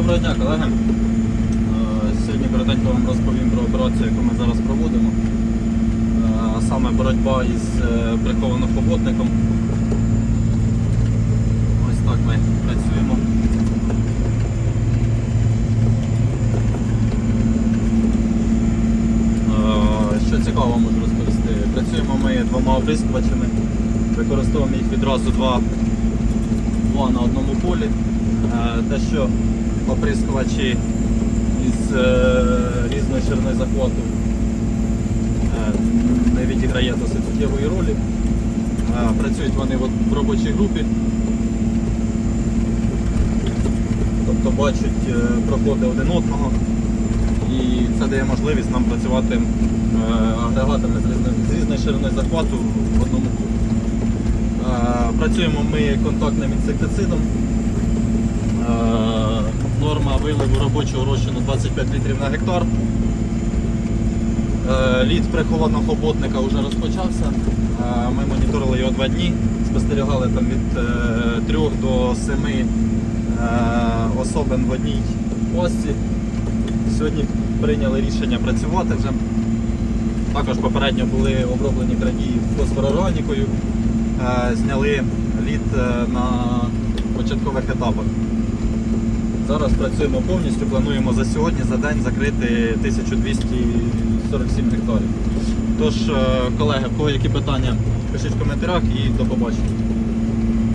Доброго дня, колеги. Е, Сьогодні коротенько вам розповім про операцію, яку ми зараз проводимо. Е, саме боротьба із е, прихованим хоботником. Ось так ми працюємо. Е, Що цікаво можу розповісти. Працюємо ми двома оприскувачами. Використовуємо їх відразу два два на одному полі. Е, Те, що оприскувачі із е, різної ширини захвату е, не відіграє досить суттєвої ролі. Е, Працюють вони от в робочій групі. Тобто бачать е, проходи один одного. І це дає можливість нам працювати е, агрегатами з різною, з різною шириною захвату в одному полі. Е, Працюємо ми контактним інсектицидом. Е, Норма виливу робочого розчину 25 літрів на гектар. Е, Лід прихованого хоботника вже розпочався. Е, Ми моніторили його два дні, спостерігали там від 3 до 7 особин в одній пості. Сьогодні прийняли рішення працювати вже. Також попередньо були оброблені крадії фосфорорганікою, е, зняли лід е, на початкових етапах. Зараз працюємо повністю, плануємо за сьогодні, за день закрити 1247 гектарів. Тож, е, колеги, в кого які питання, пишіть в коментарях і до побачення.